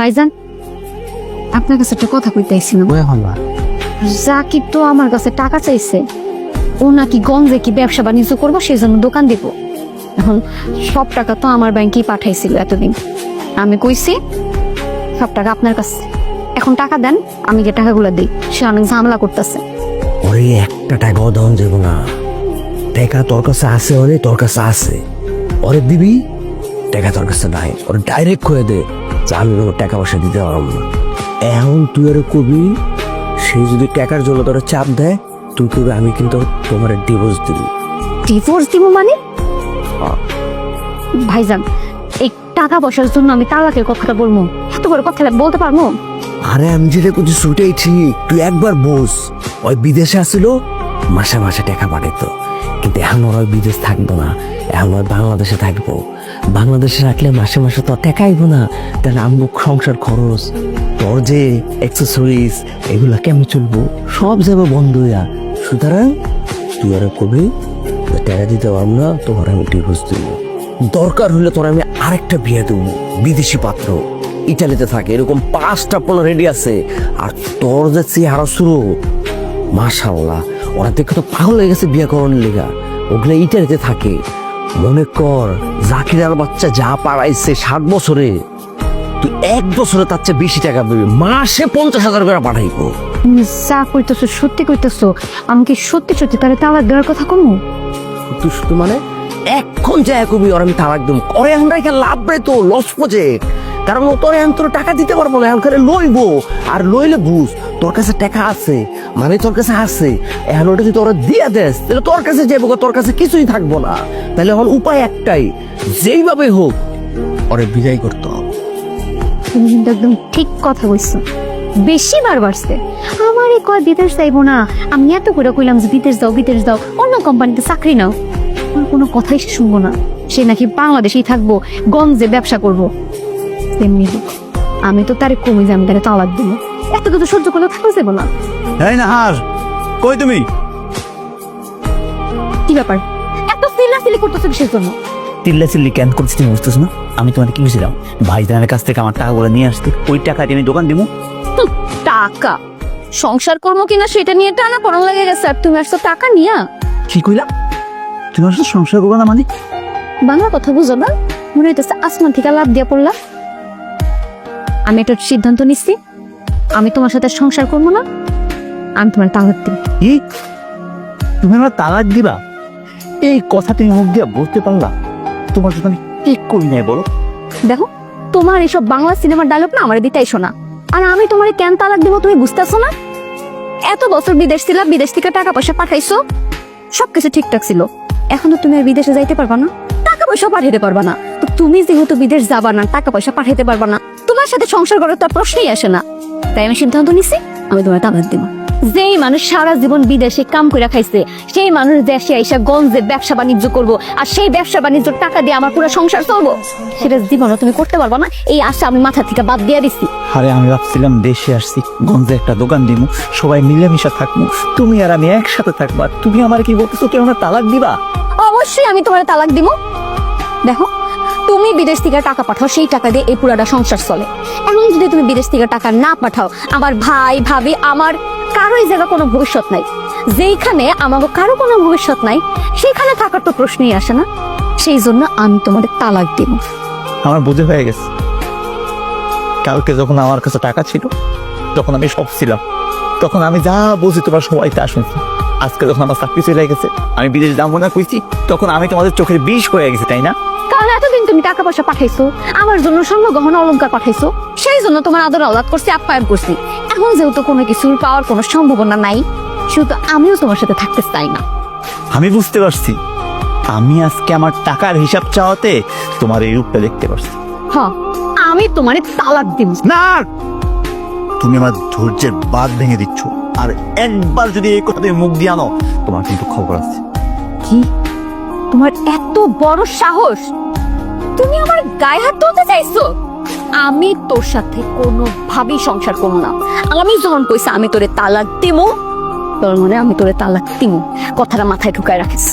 ভাইজান আপনার কাছে একটা কথা কইতে আইছিলাম। জাকির তো আমার কাছে টাকা চাইছে। ও নাকি গঞ্জে কি ব্যবসা বাণিজ্য করব সেই জন্য দোকান দিব। এখন সব টাকা তো আমার ব্যাংকেই পাঠাইছিল এতদিন। আমি কইছি সব টাকা আপনার কাছে। এখন টাকা দেন আমি যে টাকাগুলো দিই সে অনেক ঝামেলা করতেছে। ওরে একটা টাকাও দেওয়া যাব না। টাকা তোর কাছে আছে ওরে তোর কাছে আছে। ওরে দিবি? টাকা তোর কাছে নাই। ওরে ডাইরেক্ট করে দে। যে আমি ওকে টাকা পয়সা দিতে পারব না। এখন তুই আর কবি সে যদি টাকার জন্য তোর চাপ দেয় তুই কবি আমি কিন্তু তোমার ডিভোর্স দিবি। ডিভোর্স দিব মানে। ভাইজান এই টাকা পয়সার জন্য আমি তালাকের কথাটা বলব। এত করে কথা বলতে পারব? আরে আমি যেটা করছি শুটেই ঠিক। তুই একবার বোস ওই বিদেশে আসিল মাসে মাসে টাকা পাঠাইতো। কিন্তু এখন ওর ওই বিদেশ থাকব না এখন ওই বাংলাদেশে থাকব। বাংলাদেশে রাখলে মাসে মাসে তো টাকা আইবো না। তাহলে আমগো সংসার খরচ, তোর যে অ্যাক্সেসরিজ এগুলা কেমন চলবো? সব যাবে বন্ধ হইয়া। সুতরাং তুই আর কবি টাকা দিতে পারব না, তোমার আমি ডিভোর্স দিব। দরকার হলে তোর আমি আরেকটা বিয়ে দেবো, বিদেশি পাত্র। ইটালিতে থাকে, এরকম পাঁচটা পোলা রেডি আছে। আর তোর যে চেহারা শুরু মাশাল্লাহ ওরা দেখে তো পাগল হয়ে গেছে বিয়ে করার লেগা। ওগুলো ইটালিতে থাকে। মনে কর জাকিরার বাচ্চা যা পাড়াইছে ষাট বছরে তুই এক বছরে তার চেয়ে বেশি টাকা পাবি মাসে পঞ্চাশ হাজার করে পাঠাইবো। যা কইতেছো সত্যি কইতেছো আমাকে সত্যি সত্যি তাহলে তালাক দেওয়ার কথা কমু? তুই শুধু মানে এখন যা কবি ওর আমি তালাক দেবো। করে আমরা লাভ রে তো লস প্রজেক্ট কারণ ও তোর এখন তোর টাকা দিতে পারব না, এখন করে লইবো। আর লইলে বুঝ, তোর কাছে টাকা আছে মানে তোর কাছে আছে, এখন ওটা যদি তোরা দিয়ে দেস, তাহলে তোর কাছে যাব তোর কাছে কিছুই থাকব না। তাহলে এখন উপায় একটাই, যেইভাবে হোক, ওরে বিদায় করতে তুমি কিন্তু একদম ঠিক কথা কইছো বেশি বার বাড়ছে। আমার এই কয় বিদেশ যাইবো না, আমি এত করে কইলাম যে বিদেশ যাও বিদেশ যাও অন্য কোম্পানিতে চাকরি নাও। কোনো কথাই শুনব না। সে নাকি বাংলাদেশেই থাকব, গঞ্জে ব্যবসা করব। তেমনি হোক। আমি তো তারে কমে যে আমি তারে তালাক দিব? এত কিছু সহ্য করলে থাকা যাব না। এই না হার কই তুমি? কি ব্যাপার? এত সিলাসিলি করতেছো কিসের জন্য? চিল্লা চিল্লি কেন করছিস তুমি বুঝতেছ না? আমি তোমাকে কি বুঝছিলাম ভাইজানের কাছ থেকে আমার টাকাগুলো নিয়ে আসতে। ওই টাকা দিয়ে আমি দোকান দিব হুঁ, টাকা। সংসার করব কিনা সেটা নিয়ে টানা পড়া লেগে গেছে। আর তুমি আসছো টাকা নিয়া? কি কইলা? তুমি সাথে সংসার করব না মানে? বাংলা কথা বুঝো না? মনে হইতেছে আসমান থেকে লাভ দিয়া পড়লা। আমি একটা সিদ্ধান্ত নিচ্ছি আমি তোমার সাথে সংসার করব না। আমি তোমার তালাক দিব। কি তুমি আমার তালাক দিবা? এই কথা তুমি মুখ দিয়ে বলতে পারলা? তোমার সাথে আমি কি করি নাই বলো? দেখো তোমার এসব বাংলা সিনেমার ডায়লগ না আমার দিতে এসো না আর আমি তোমার কেন তালাক দিব তুমি বুঝতেছো না? এত বছর বিদেশ ছিলাম বিদেশ থেকে টাকা পয়সা পাঠাইছো। সবকিছু ঠিকঠাক ছিল। এখন তো তুমি আর বিদেশে যাইতে পারবা না। টাকা পয়সা পাঠাইতে পারবা না। তো তুমি যেহেতু বিদেশ যাবা না টাকা পয়সা পাঠাইতে পারবা না। তোমার সাথে সংসার করার তো প্রশ্নই আসে না। তাই আমি সিদ্ধান্ত নিছি আমি তোমার তালাক দিব। যেই মানুষ সারা জীবন বিদেশে কাম করে খাইছে সেই মানুষ দেশে আইসা গঞ্জে ব্যবসা বাণিজ্য করব আর সেই ব্যবসা বাণিজ্য টাকা দিয়ে আমার পুরো সংসার চলবো। সেটা জীবনে তুমি করতে পারবা না এই আশা আমি মাথা থেকে বাদ দিয়ে দিছি। আরে আমি ভাবছিলাম দেশে আসছি গঞ্জে একটা দোকান দিব সবাই মিলেমিশে থাকব তুমি আর আমি একসাথে থাকবা তুমি আমার কি বলতেছো কেউ আমার তালাক দিবা? অবশ্যই আমি তোমার তালাক দিব দেখো তুমি বিদেশ থেকে টাকা পাঠাও, সেই টাকা দিয়ে এই পুরাটা সংসার চলে। এখন যদি তুমি বিদেশ থেকে টাকা না পাঠাও, আমার ভাই, ভাবি, আমার কারও এই জায়গা কোনো ভবিষ্যৎ নাই। যেইখানে আমাকে কারও কোনো ভবিষ্যৎ নাই, সেখানে থাকার তো প্রশ্নই আসে না। সেই জন্য আমি তোমাদের তালাক দিব। আমার বুঝে হয়ে গেছে। কালকে যখন আমার কাছে টাকা ছিল যখন আমি সব ছিলাম। তখন আমি যা বুঝি তোমার সবাই তা শুনছি আজকে যখন আমার চাকরি চলে গেছে আমি বিদেশ যাব না কইছি তখন আমি তোমাদের চোখের বিষ হয়ে গেছি তাই না? কারণ এতদিন তুমি টাকা পয়সা পাঠাইছো আমার জন্য স্বর্ণ গহনা অলংকার পাঠাইছো সেই জন্য তোমার আদর আলাদ করছি আপ্যায়ন করছি। এখন যেহেতু কোনো কিছুর পাওয়ার কোনো সম্ভাবনা নাই শুধু আমিও তোমার সাথে থাকতে চাই না। আমি বুঝতে পারছি। আমি আজকে আমার টাকার হিসাব চাওয়াতে তোমার এই রূপটা দেখতে পারছি। হ আমি তোমার তালাক দিব না তুমি আমার ধৈর্যের বাদ ভেঙে দিচ্ছ। আর একবার যদি এই কথা তুমি মুখ দিয়ে আনো তোমার কিন্তু খবর আছে। কি? তোমার এত বড় সাহস! তুমি আমার গায়ে হাত তুলতে চাইছো? আমি তোর সাথে কোনো ভাবেই সংসার করব না। আমি যখন কইছি আমি তোরে তালাক দিমু, তোর মনে আমি তোরে তালাক দিমু। কথাটা মাথায় ঢুকায় রাখিস।